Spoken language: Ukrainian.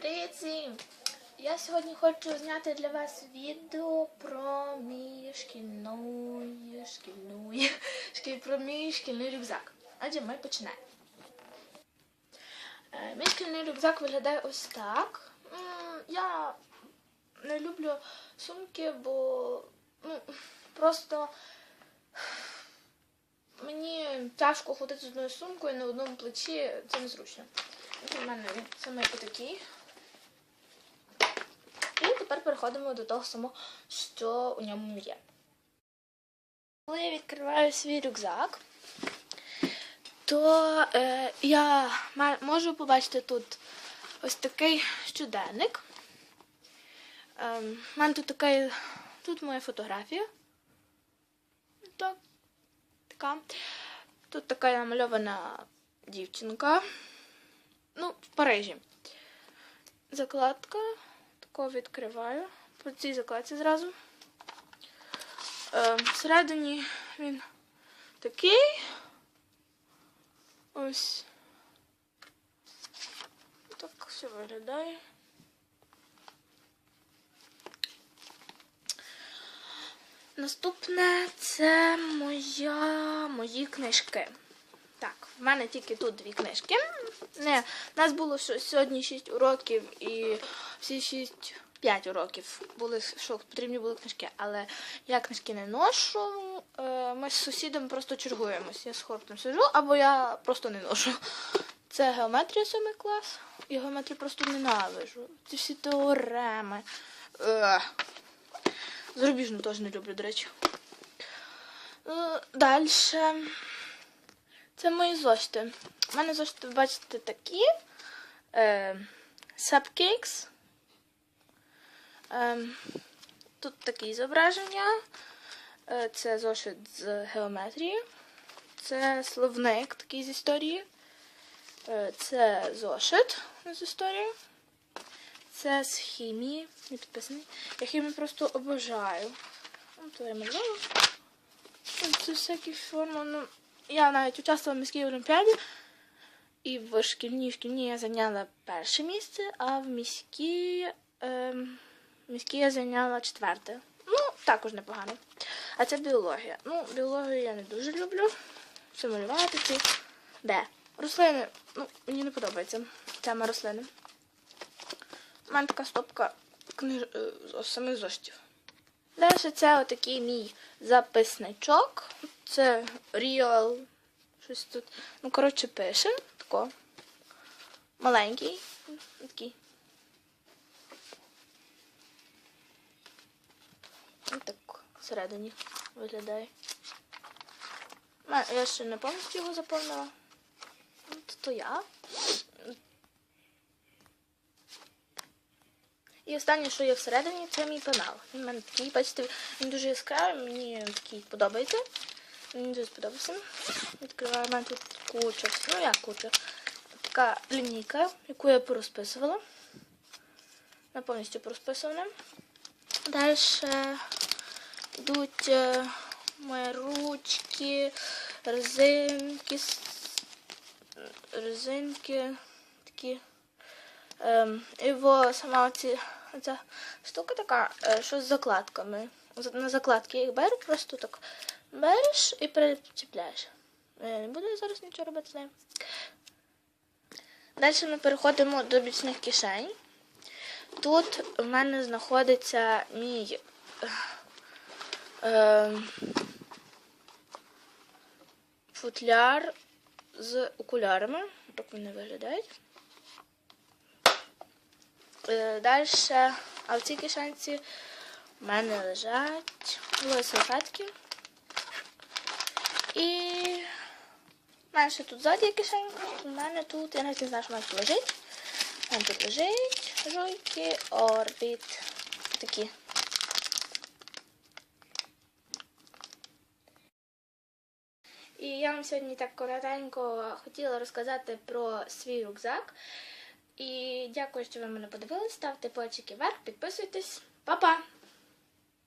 Привіт всім! Я сьогодні хочу зняти для вас відео про мій шкільний, шкільний, шкіль, про мій шкільний рюкзак. Отже, ми починаємо. Е, Мій шкільний рюкзак виглядає ось так. Я не люблю сумки, бо ну, просто мені тяжко ходити з одною сумкою на одному плечі, це незручно. У мене він саме такий. Тепер переходимо до того самого, що у ньому є. Коли я відкриваю свій рюкзак, то е, я можу побачити тут ось такий щоденник. Е, У мене тут такий, тут моя фотографія. Так, така. Тут така намальована дівчинка. Ну, в Парижі. Закладка. Тако відкриваю. По цій закладці зразу. Е, всередині він такий. Ось. Так все виглядає. Наступне це мої книжки. В мене тільки тут дві книжки. Не, у нас було сьогодні 6 уроків і всі 6 5 уроків були, що потрібні були книжки. Але я книжки не ношу. Е, Ми з сусідом просто чергуємось. Я з хлопцем сижу, або я просто не ношу. Це геометрія 7 клас. І геометрію просто ненавижу. Ці всі теореми. Е. Зарубіжну теж не люблю, до речі. Далі. Це мої зошити. У мене зошити, бачите, такі. Е, Subcakes. Е, тут такі зображення. Е, це зошит з геометрії. Це словник такий з історії. Е, це зошит з історії. Це з хімії. Не підписаний. Я хімію просто обожаю. Я. Це всякі форми. Ну, я навіть участвувала в міській олімпіаді. І в шкільній в шкільній я зайняла перше місце, а в міській, ем, міській я зайняла четверте. Ну, також непогано. А це біологія. Ну, біологію я не дуже люблю. Все ці. Де? Рослини. Ну, мені не подобається тема рослини. У мене така стопка книж... е, самих зоштів. Далі це отакий мій записничок. Це Real. Щось тут. Ну, коротше, пише. Тако. Маленький. Такий. Ось так всередині виглядає. Я ще не повністю його заповнила. Ну, то, то я. І останнє, що є всередині, це мій пенал. Він мене такий, бачите, він дуже яскравий, мені такий подобається. Мені дуже сподобався. Відкриваю тут куча. Ну як куча. Така лінійка, яку я порозписувала. Вона повністю порозписувана. Далі йдуть е, мої ручки, резинки, резинки такі. Ем, і сама ці, ця штука така, е, що з закладками. На закладки їх беру, просто так береш і причіпляєш. Е, Не буду зараз нічого робити з нею. Далі ми переходимо до бічних кишень. Тут в мене знаходиться мій е, футляр з окулярами. Так вони виглядають. Далі, а в цій кишенці в мене лежать салфетки. І в мене ще тут ззаді кишенька. У мене тут, я навіть не знаю, що в мене тут лежить. У тут лежить жуйки, орбіт. Такі. І я вам сьогодні так коротенько хотіла розказати про свій рюкзак. І дякую, що ви мене подивились. Ставте пальчики вверх, підписуйтесь. Па-па!